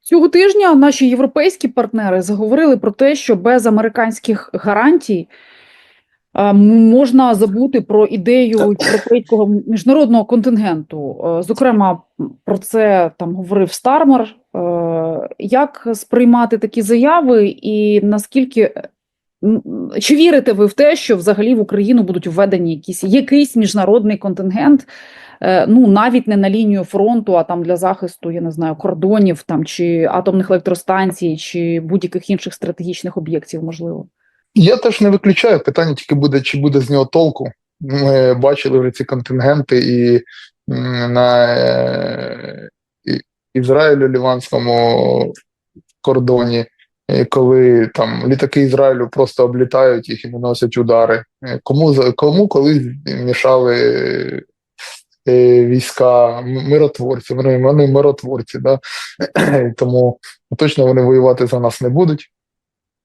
Цього тижня наші європейські партнери заговорили про те, що без американських гарантій можна забути про ідею європейського міжнародного контингенту. Зокрема, про це там говорив Стармер. Як сприймати такі заяви, і наскільки чи вірите ви в те, що взагалі в Україну будуть введені якісь якийсь міжнародний контингент? Е, ну навіть не на лінію фронту, а там для захисту, я не знаю, кордонів там чи атомних електростанцій, чи будь-яких інших стратегічних об'єктів, можливо. Я теж не виключаю. Питання тільки буде, чи буде з нього толку. Ми бачили вже ці контингенти і на е, ізраїлю-ліванському кордоні, коли там літаки Ізраїлю просто облітають їх і наносять удари. Е, Кому кому колись мішали е, війська миротворці, вони, вони миротворці, да? тому точно вони воювати за нас не будуть.